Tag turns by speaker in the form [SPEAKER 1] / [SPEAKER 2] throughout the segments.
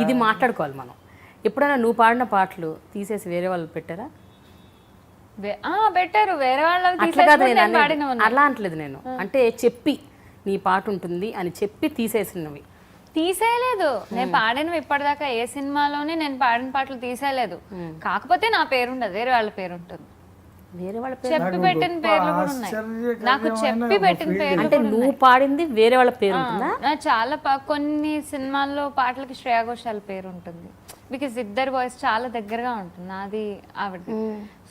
[SPEAKER 1] ఇది మాట్లాడుకోవాలి మనం. ఎప్పుడైనా నువ్వు పాడిన పాటలు తీసేసి వేరే వాళ్ళు పెట్టారా?
[SPEAKER 2] పెట్టారు. వేరే ఉన్నాయి.
[SPEAKER 1] అలా అంటలేదు నేను. అంటే చెప్పి నీ పాట ఉంటుంది అని చెప్పి తీసేసినవి.
[SPEAKER 2] తీసేయలేదు. నేను పాడినవి ఇప్పటిదాకా ఏ సినిమాలోనే నేను పాడిన పాటలు తీసేయలేదు. కాకపోతే నా పేరు ఉండదు. వేరే వాళ్ళ పేరు ఉంటుంది.
[SPEAKER 1] వేరే వాళ్ళ పేరు
[SPEAKER 2] చెప్పి పెట్టిన పేర్లు కూడా ఉన్నాయి. నాకు చెప్పి పెట్టిన పేర్లు
[SPEAKER 1] అంటే నువ్వు పాడింది వేరే వాళ్ళ పేరు ఉంటుందా?
[SPEAKER 2] చాలా కొన్ని సినిమాల్లో పాటలకి శ్రేయా ఘోషాల్ పేరు ఉంటుంది. బికాస్ ఇద్దరు వాయిస్ చాలా దగ్గరగా ఉంటుంది. నాది ఆవిడది.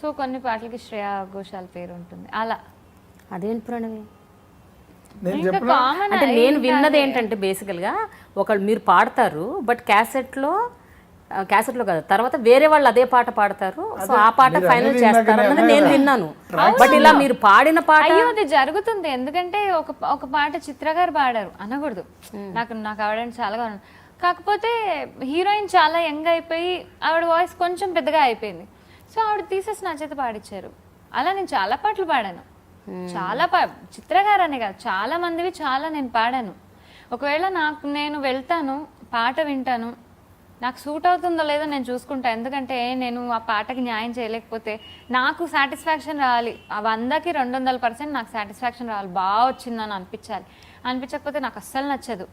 [SPEAKER 2] సో కొన్ని పాటలకి శ్రేయా ఘోషాల్ పేరు ఉంటుంది. అలా.
[SPEAKER 1] అదేంటి ప్రణవి? అంటే నేను విన్నది ఏంటంటే బేసికల్గా ఒకళ్ళు మీరు పాడతారు బట్ క్యాసెట్లో ఆ, క్యాసెట్లో కాదు. తర్వాత వేరే వాళ్ళు అదే పాట పాడతారు. సో ఆ పాట ఫైనల్ చేస్తారు అన్నది నేను. విన్నాను. బట్ ఇలా మీరు పాడిన పాట
[SPEAKER 2] అయ్యో అది జరుగుతుంది. ఎందుకంటే ఒక ఒక పాట చిత్ర గారు పాడారు. అనకూడదు. నాకు నాకు ఆవిడ చాలా కాకపోతే హీరోయిన్ చాలా యంగ్ అయిపోయి ఆవిడ వాయిస్ కొంచెం పెద్దగా అయిపోయింది. సో ఆవిడ తీసేసి నా చేత పాడించారు అలా నేను చాలా పాటలు పాడాను. చాలా పా చిత్ర గారు అనే కాదు చాలా మందివి చాలా నేను పాడాను. ఒకవేళ నాకు నేను వెళ్తాను పాట వింటాను నాకు సూట్ అవుతుందో లేదో నేను చూసుకుంటా. ఎందుకంటే నేను ఆ పాటకి న్యాయం చేయలేకపోతే నాకు సాటిస్ఫాక్షన్ రావాలి. ఆ వందకి రెండు వందల పర్సెంట్ నాకు సాటిస్ఫాక్షన్ రావాలి. బాగా వచ్చిందని అనిపించాలి. అనిపించకపోతే నాకు అస్సలు నచ్చదు.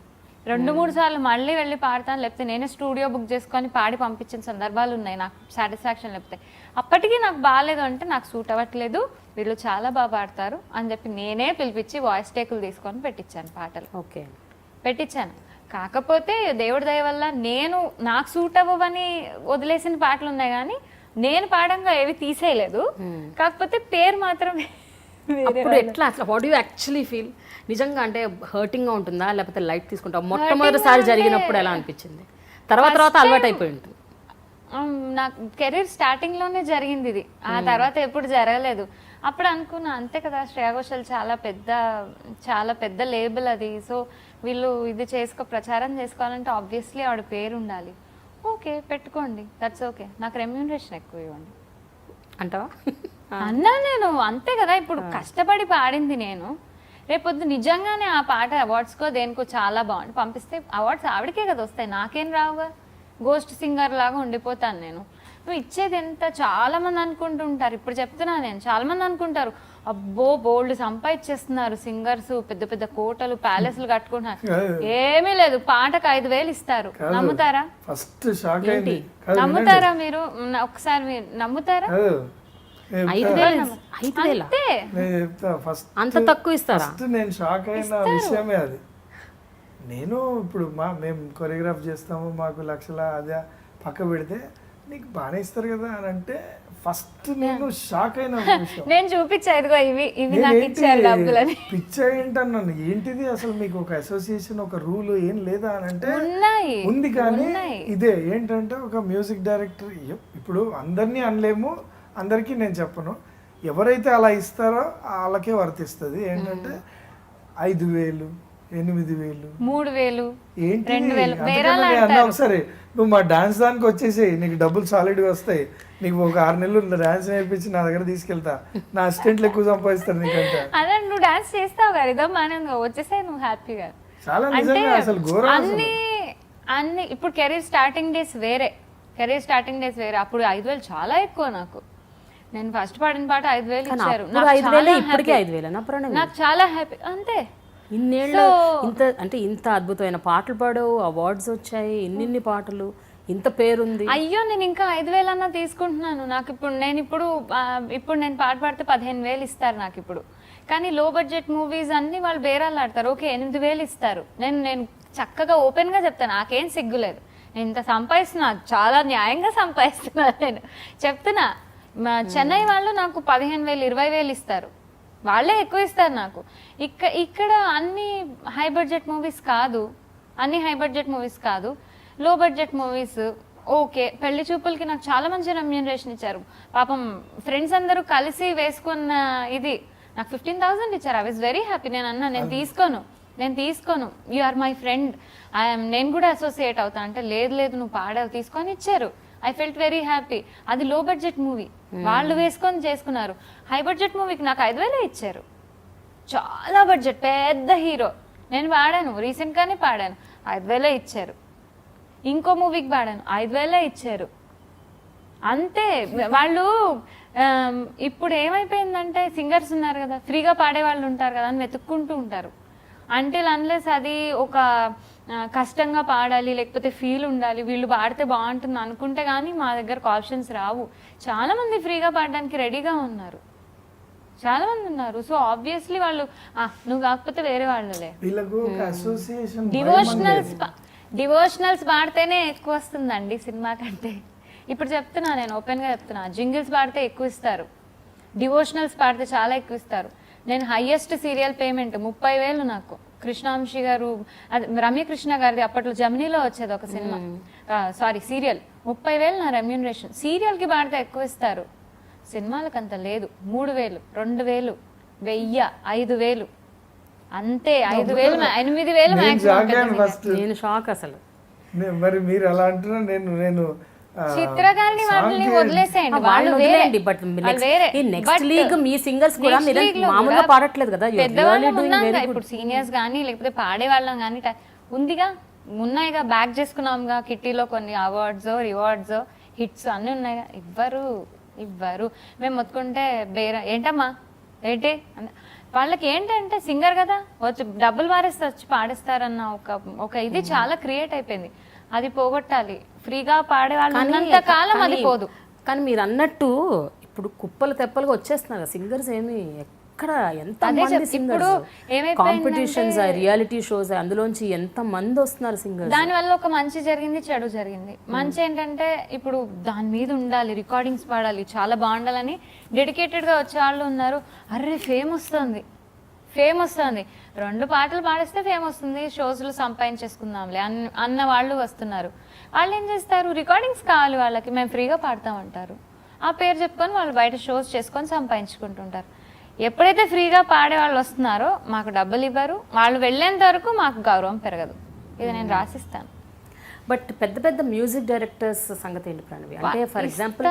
[SPEAKER 2] రెండు మూడు సార్లు మళ్ళీ వెళ్ళి పాడతాను. లేకపోతే నేనే స్టూడియో బుక్ చేసుకొని పాడి పంపించిన సందర్భాలు ఉన్నాయి నాకు సాటిస్ఫాక్షన్ లేకపోతే. అప్పటికీ నాకు బాగాలేదు అంటే నాకు సూట్ అవ్వట్లేదు. వీళ్ళు చాలా బాగా పాడతారు అని చెప్పి నేనే పిలిపించి వాయిస్ టేకులు తీసుకొని పెట్టించాను పాటలు.
[SPEAKER 1] ఓకే.
[SPEAKER 2] పెట్టించాను. కాకపోతే దేవుడి దయ వల్ల నేను నాకు సూట్ అవ్వవని వదిలేసిన పాటలు ఉన్నాయి కానీ నేను పాడంగా ఏవి తీసేయలేదు. కాకపోతే పేరు మాత్రం వేరే
[SPEAKER 1] అప్పుడు ఎట్లా? అసలు వాట్ యూ యాక్చువల్లీ ఫీల్ నిజంగా అంటే హర్టింగ్గా ఉంటుందా? లేకపోతే లైట్ తీసుకుంటావు మొట్టమొదటిసారి జరిగినప్పుడు ఎలా అనిపించింది? తర్వాత తర్వాత అలవాటు అయిపోయి ఉంటుంది.
[SPEAKER 2] ఉమ్, నాకు కెరీర్ స్టార్టింగ్లోనే జరిగింది ఇది. ఆ తర్వాత ఎప్పుడు జరగలేదు. అప్పుడు అనుకున్నా అంతే కదా శ్రేయా ఘోషాల్ చాలా పెద్ద చాలా పెద్ద లేబుల్ అది. సో వీళ్ళు ఇది చేసుకో ప్రచారం చేసుకోవాలంటే ఆబ్వియస్లీ ఆవిడ పేరు ఉండాలి. ఓకే పెట్టుకోండి. దట్స్ ఓకే నాకు రెమ్యూనరేషన్ ఎక్కువ ఇవ్వండి.
[SPEAKER 1] అంటావా?
[SPEAKER 2] అన్నా నేను అంతే కదా ఇప్పుడు కష్టపడి పాడింది నేను. రేపొద్దు నిజంగానే ఆ పాట అవార్డ్స్కో దేనికో చాలా బాగుంది పంపిస్తే అవార్డ్స్ ఆవిడకే కదా వస్తాయి. నాకేం రావుగా? గోస్ట్ సింగర్ లాగా ఉండిపోతాను నేను. నువ్వు ఇచ్చేది ఎంత? చాలా మంది అనుకుంటుంటారు. ఇప్పుడు చెప్తున్నా నేను చాలా మంది అనుకుంటారు. అబ్బో బోల్డ్ సంపాదించేస్తున్నారు సింగర్స్ పెద్ద పెద్ద కోటలు ప్యాలెస్లు కట్టుకుంటున్నారు. ఏమీ లేదు. పాటకు ఐదు వేలు ఇస్తారు. నమ్ముతారా?
[SPEAKER 3] ఫస్ట్ షాక్ అయింది.
[SPEAKER 2] నమ్ముతారా మీరు? ఒకసారి నమ్ముతారా? అంతే.
[SPEAKER 1] తక్కువ ఇస్తారా?
[SPEAKER 3] నేను షాక్ అయిన విషయమే అది. నేను ఇప్పుడు మా మేము కొరియోగ్రాఫ్ చేస్తాము. మాకు లక్షల అదే పక్క పెడితే నీకు బాగానే ఇస్తారు కదా అని అంటే ఫస్ట్ నేను షాక్ అయిన
[SPEAKER 2] నేను చూపించా ఇదిగో ఇవి ఇవి నాకు ఇచ్చారు డబ్బులని.
[SPEAKER 3] పిచ్చ ఏంటన్నాను ఏంటిది అసలు మీకు ఒక అసోసియేషన్ ఒక రూల్ ఏం లేదా అని అంటే ఉంది కానీ. ఇదే ఏంటంటే ఒక మ్యూజిక్ డైరెక్టర్ ఇప్పుడు అందరినీ అనలేము అందరికీ నేను చెప్పను. ఎవరైతే అలా ఇస్తారో వాళ్ళకే వర్తిస్తుంది. ఏంటంటే ఐదు వేలు ఎనిమిది వేలు.
[SPEAKER 2] మూడు వేలు.
[SPEAKER 3] ఏంటి?
[SPEAKER 2] రెండు వేలు.
[SPEAKER 3] అందుకనే అన్నా ఒకసారి నువ్వు మా డాన్స్ దానికి వచ్చేసి నీకు డబ్బులు సాలిడ్గా వస్తాయి. నీకు ఒక ఆరు నెలలు డాన్స్ నేర్పించి నా దగ్గర తీసుకెళ్తా. నా అసిస్టెంట్లు ఎక్కువ సంపాదిస్తారు నీకంటే.
[SPEAKER 2] అదే నువ్వు డాన్స్ చేస్తావు కదా ఇదో మనం వచ్చేసే నువ్వు హ్యాపీగా.
[SPEAKER 3] చాలా నిజంగా అసలు ఘోరం.
[SPEAKER 2] అన్ని అన్ని ఇప్పుడు కెరీర్ స్టార్టింగ్ డేస్ వేరే. కెరీర్ స్టార్టింగ్ డేస్ వేరే. అప్పుడు ఐదు వేలు చాలా ఎక్కువ నాకు. నేను ఫస్ట్ పాడిన పాట ఐదు వేలు ఇచ్చారు. చాలా నాకు చాలా హ్యాపీ. అంతే.
[SPEAKER 1] ఇన్నేళ్ళు ఇంత అంటే ఇంత అద్భుతమైన పాటలు పాడావు అవార్డ్స్ వచ్చాయి ఇన్నిన్ని పాటలు ఇంత పేరుంది.
[SPEAKER 2] అయ్యో నేను ఇంకా ఐదు వేలు అన్నా తీసుకుంటున్నాను. నాకు ఇప్పుడు నేను ఇప్పుడు ఇప్పుడు నేను పాట పాడితే పదిహేను వేలు ఇస్తారు నాకు ఇప్పుడు. కానీ లో బడ్జెట్ మూవీస్ అన్ని వాళ్ళు బేరాలు ఆడతారు. ఓకే ఎనిమిది వేలు ఇస్తారు. నేను నేను చక్కగా ఓపెన్గా చెప్తాను. నాకేం సిగ్గులేదు నేను ఇంత సంపాదిస్తున్నా. చాలా న్యాయంగా సంపాదిస్తున్నా నేను. చెప్తున్నా. చెన్నై వాళ్ళు నాకు పదిహేను వేలు ఇరవై వేలు ఇస్తారు. వాళ్ళే ఎక్కువ ఇస్తారు నాకు. ఇక్క ఇక్కడ అన్ని హై బడ్జెట్ మూవీస్ కాదు. అన్ని హై బడ్జెట్ మూవీస్ కాదు. లో బడ్జెట్ మూవీస్ ఓకే. పెళ్ళి చూపులకి నాకు చాలా మంచి రెమ్యూనరేషన్ ఇచ్చారు. పాపం ఫ్రెండ్స్ అందరూ కలిసి వేసుకున్న ఇది నాకు ఫిఫ్టీన్ థౌసండ్ ఇచ్చారు. ఐ వాజ్ వెరీ హ్యాపీ నేను అన్నా నేను తీసుకోను. నేను తీసుకోను. You are my friend I'm నేను కూడా అసోసియేట్ అవుతా. అంటే లేదు లేదు నువ్వు పాడావు తీసుకొని ఇచ్చారు. ఐ ఫెల్ట్ వెరీ హ్యాపీ అది లో బడ్జెట్ మూవీ వాళ్ళు వేసుకొని చేసుకున్నారు. హై బడ్జెట్ మూవీకి నాకు ఐదు వేలే ఇచ్చారు. చాలా బడ్జెట్ పెద్ద హీరో. నేను పాడాను రీసెంట్ గానే పాడాను. ఐదు వేలే ఇచ్చారు. ఇంకో మూవీకి పాడాను ఐదు వేలే ఇచ్చారు. అంతే. వాళ్ళు ఇప్పుడు ఏమైపోయిందంటే సింగర్స్ ఉన్నారు కదా ఫ్రీగా పాడే వాళ్ళు ఉంటారు కదా అని వెతుక్కుంటూ ఉంటారు. అంటిల్ అన్లెస్ అది ఒక కష్టంగా పాడాలి లేకపోతే ఫీల్ ఉండాలి వీళ్ళు పాడితే బాగుంటుంది అనుకుంటే కానీ మా దగ్గరకు ఆప్షన్స్ రావు. చాలా మంది ఫ్రీగా పాడడానికి రెడీగా ఉన్నారు. చాలా మంది ఉన్నారు. సో ఆబ్వియస్లీ వాళ్ళు "ఆ, నువ్వు కాకపోతే వేరే వాళ్ళలే.
[SPEAKER 3] అసోసియేషన్
[SPEAKER 2] డివోషనల్స్ డివోషనల్స్ పాడితేనే ఎక్కువ వస్తుందండి సినిమా కంటే. ఇప్పుడు చెప్తున్నా నేను ఓపెన్గా చెప్తున్నా. జింగిల్స్ పాడితే ఎక్కువ ఇస్తారు. డివోషనల్స్ పాడితే చాలా ఎక్కువ ఇస్తారు. నేను హైయెస్ట్ సీరియల్ పేమెంట్ ముప్పై వేలు నాకు. కృష్ణాంశి గారు అది రమ్యకృష్ణ గారిది అప్పట్లో జమినీలో వచ్చేది ఒక సినిమా. Sorry serial. ముప్పై వేలు నా రెమ్యూనరేషన్. సీరియల్కి పాడితే ఎక్కువ ఇస్తారు. సినిమాలకు అంత లేదు. మూడు వేలు రెండు వేలు వెయ్యి ఐదు వేలు. అంతే ఐదు వేలు ఎనిమిది వేలు
[SPEAKER 3] నేను షాక్
[SPEAKER 1] అసలు.
[SPEAKER 3] మరి మీరు అలా అంటున్నారు? నేను నేను
[SPEAKER 2] చిత్రగారిని వాళ్ళని వదిలేసేయండి
[SPEAKER 1] వాళ్ళు వదిలేయండి బట్ ఈ నెక్స్ట్ లీగ్ మీ సింగర్స్ కూడా మీరు మామూలుగా పాడట్లేదు కదా.
[SPEAKER 2] ఇప్పుడు సీనియర్స్ కానీ లేకపోతే పాడే వాళ్ళం కానీ ఉందిగా. ఉన్నాయిగా బ్యాక్ చేసుకున్నాంగా కిట్టీలో కొన్ని అవార్డ్స్ రివార్డ్స్ హిట్స్ అన్ని ఉన్నాయిగా. ఇవ్వరు ఇవ్వరు. మేము మొత్తుకుంటే బేర ఏంటమ్మా? ఏంటి? వాళ్ళకి ఏంటంటే సింగర్ కదా వచ్చి డబ్బులు మారేస్తే వచ్చి పాడేస్తారన్న ఒక ఒక ఇది చాలా క్రియేట్ అయిపోయింది. అది పోగొట్టాలి. ఫ్రీగా పాడే వాళ్ళు ఉన్నంత కాలం అది పోదు.
[SPEAKER 1] కానీ మీరు అన్నట్టు ఇప్పుడు కుప్పలు తెప్పలుగా వచ్చేస్తున్నారు. సింగర్స్ ఏమి ఎక్కడ ఎంత మంది
[SPEAKER 2] ఇప్పుడు
[SPEAKER 1] సింగర్స్ కాంపిటీషన్స్ రియాలిటీ షోస్ అందులోంచి ఎంత మంది వస్తున్నారు సింగర్స్?
[SPEAKER 2] దాని వల్ల ఒక మంచి జరిగింది చెడు జరిగింది. మంచి ఏంటంటే ఇప్పుడు దాని మీద ఉండాలి రికార్డింగ్స్ పాడాలి చాలా బాగుండాలని డెడికేటెడ్గా వచ్చే వాళ్ళు ఉన్నారు. అర్రే ఫేమ్ వస్తుంది. ఫేమ్ వస్తుంది. రెండు పాటలు పాడిస్తే ఫేమ్ వస్తుంది. షోస్లో సంపాదించేసుకుందాంలే అన్న అన్న వాళ్ళు వస్తున్నారు. వాళ్ళు ఏం చేస్తారు? రికార్డింగ్స్ కావాలి వాళ్ళకి. మేము ఫ్రీగా పాడతామంటారు ఆ పేరు చెప్పుకొని వాళ్ళు బయట షోస్ చేసుకొని సంపాదించుకుంటుంటారు. ఎప్పుడైతే ఫ్రీగా పాడే వాళ్ళు వస్తున్నారో మాకు డబ్బులు ఇవ్వరు. వాళ్ళు వెళ్ళేంత వరకు మాకు గౌరవం పెరగదు. ఇది నేను రాసిస్తాను.
[SPEAKER 1] బట్ పెద్ద పెద్ద మ్యూజిక్ డైరెక్టర్స్ సంగతి ఏంటి ప్రణవి? అంటే ఫర్ ఎగ్జాంపుల్.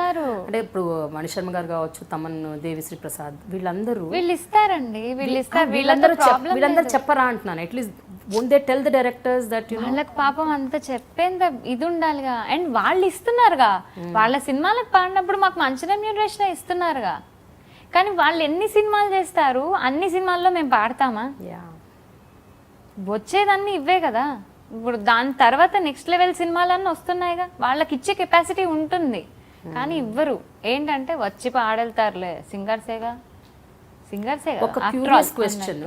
[SPEAKER 1] అంటే ఇప్పుడు మణిశర్మ గారు కావచ్చు తమన్ దేవిశ్రీ ప్రసాద్ వీళ్ళందరూ
[SPEAKER 2] వీళ్ళు ఇస్తారండి వీళ్ళు ఇస్తారు
[SPEAKER 1] వీళ్ళందరూ
[SPEAKER 2] వీళ్ళందరూ
[SPEAKER 1] చెప్- వీళ్ళందరూ చెప్పరా అంటున్నాను. At least they tell the directors that you
[SPEAKER 2] వాళ్ళకి పాపం అంత చెప్పేంత ఇది ఉండాలిగా. అండ్ వాళ్ళు ఇస్తున్నారుగా. వాళ్ళ సినిమాలకు పాడినప్పుడు మాకు మంచి రెమ్యూనరేషన్ ఇస్తున్నారుగా. కానీ వాళ్ళు ఎన్ని సినిమాలు చేస్తారు? అన్ని సినిమాల్లో మేము పాడతామా?
[SPEAKER 1] యా
[SPEAKER 2] వచ్చేదన్నీ ఇవే కదా. ఇప్పుడు దాని తర్వాత నెక్స్ట్ లెవెల్ సినిమాలన్నీ వస్తున్నాయిగా. వాళ్ళకి ఇచ్చే కెపాసిటీ ఉంటుంది. కానీ ఇవ్వరు. ఏంటంటే వచ్చి పాడెళ్తారులే. సింగర్సేగా? సింగర్సేగా?
[SPEAKER 1] ఒక curious question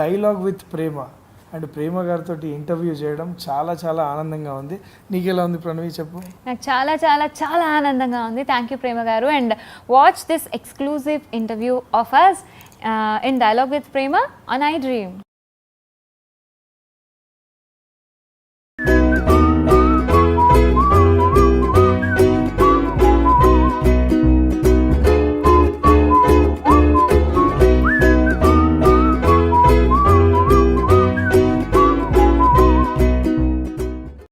[SPEAKER 3] dialogue with Prema and Prema గారితో ఇంటర్వ్యూ చేయడం చాలా చాలా ఆనందంగా ఉంది. నీకు ఎలా ఉంది ప్రణవి? చెప్పు.
[SPEAKER 2] నాకు చాలా చాలా చాలా ఆనందంగా ఉంది. Thank you Prema garu. And watch this exclusive interview of us in dialogue with Prema on I dream